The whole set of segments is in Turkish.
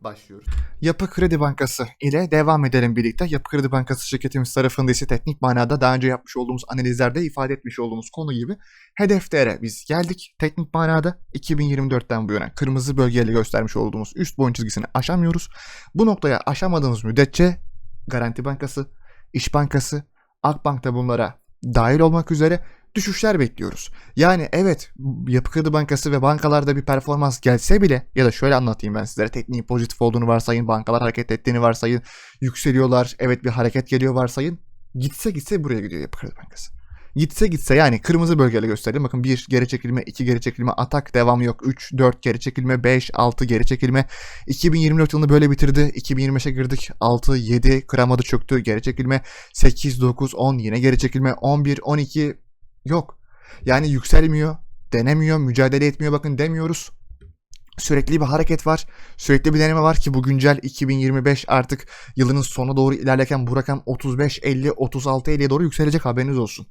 başlıyoruz. Yapı Kredi Bankası ile devam edelim birlikte. Yapı Kredi Bankası şirketimiz tarafında ise teknik manada daha önce yapmış olduğumuz analizlerde ifade etmiş olduğumuz konu gibi hedeflere biz geldik. Teknik manada 2024'ten bu yana kırmızı bölgeyle göstermiş olduğumuz üst boyun çizgisini aşamıyoruz. Bu noktaya aşamadığımız müddetçe Garanti Bankası, İş Bankası, Akbank da bunlara dahil olmak üzere düşüşler bekliyoruz. Yani evet Yapı Kredi Bankası ve bankalarda bir performans gelse bile ya da şöyle anlatayım ben sizlere tekniğin pozitif olduğunu varsayın, bankalar hareket ettiğini varsayın, yükseliyorlar, evet bir hareket geliyor varsayın. Gitse gitse buraya gidiyor Yapı Kredi Bankası. Gitse gitse yani kırmızı bölgeyle göstereyim. Bakın 1 geri çekilme, 2 geri çekilme, atak devam yok. 3, 4 geri çekilme, 5, 6 geri çekilme. 2024 yılını böyle bitirdi. 2025'e girdik. 6, 7 kıramadı çöktü. Geri çekilme. 8, 9, 10 yine geri çekilme. 11, 12 yok. Yani yükselmiyor, denemiyor, mücadele etmiyor bakın demiyoruz. Sürekli bir hareket var. Sürekli bir deneme var ki bu güncel 2025 artık yılının sonuna doğru ilerlerken bu rakam 35, 50, 36, 50'ye doğru yükselecek haberiniz olsun.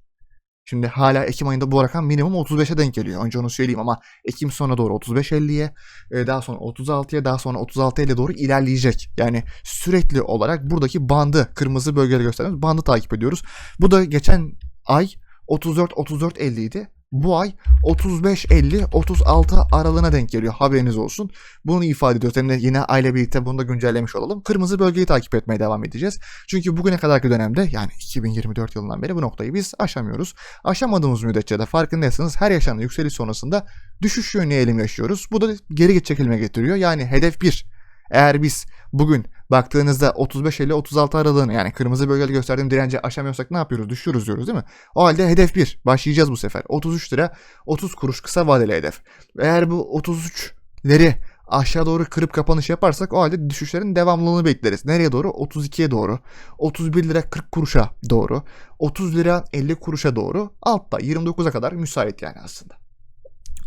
Şimdi hala Ekim ayında bu rakam minimum 35'e denk geliyor. Önce onu söyleyeyim ama Ekim sonuna doğru 35-50'ye, e, daha sonra 36'ya, daha sonra 36-50'ye doğru ilerleyecek. Yani sürekli olarak buradaki bandı, kırmızı bölgeleri gösterdiğimiz bandı takip ediyoruz. Bu da geçen ay 34-34-50 idi. Bu ay 35-50-36 aralığına denk geliyor. Haberiniz olsun. Bunu ifade ediyoruz. Hem de yine aile birlikte bunu da güncellemiş olalım. Kırmızı bölgeyi takip etmeye devam edeceğiz. Çünkü bugüne kadarki dönemde yani 2024 yılından beri bu noktayı biz aşamıyoruz. Aşamadığımız müddetçe de farkındaysanız her yaşanan yükseliş sonrasında düşüş yönlü eğilim yaşıyoruz. Bu da geri çekilme getiriyor. Yani hedef 1. Eğer biz bugün baktığınızda 35-50-36 aralığını yani kırmızı bölgede gösterdiğim direnci aşamıyorsak ne yapıyoruz? Düşüyoruz diyoruz değil mi? O halde hedef 1. Başlayacağız bu sefer. 33 lira 30 kuruş kısa vadeli hedef. Eğer bu 33'leri aşağı doğru kırıp kapanış yaparsak o halde düşüşlerin devamlılığını bekleriz. Nereye doğru? 32'ye doğru. 31 lira 40 kuruşa doğru. 30 lira 50 kuruşa doğru. Altta 29'a kadar müsait yani aslında.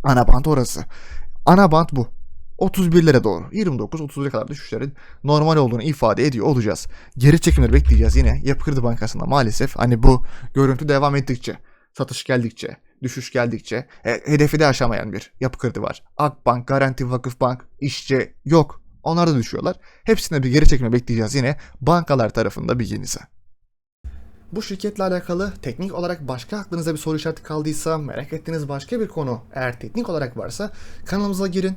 Ana bant orası. Ana bant bu. 31'lere doğru 29-30'a kadar düşüşlerin normal olduğunu ifade ediyor olacağız. Geri çekimleri bekleyeceğiz yine. Yapı Kredi Bankası'nda maalesef hani bu görüntü devam ettikçe, satış geldikçe, düşüş geldikçe e, hedefi de aşamayan bir Yapı Kredi var. Akbank, Garanti Vakıfbank, İşçi yok. Onlar da düşüyorlar. Hepsine bir geri çekime bekleyeceğiz yine bankalar tarafında bilginize. Bu şirketle alakalı teknik olarak başka aklınıza bir soru işareti kaldıysa, merak ettiğiniz başka bir konu eğer teknik olarak varsa kanalımıza girin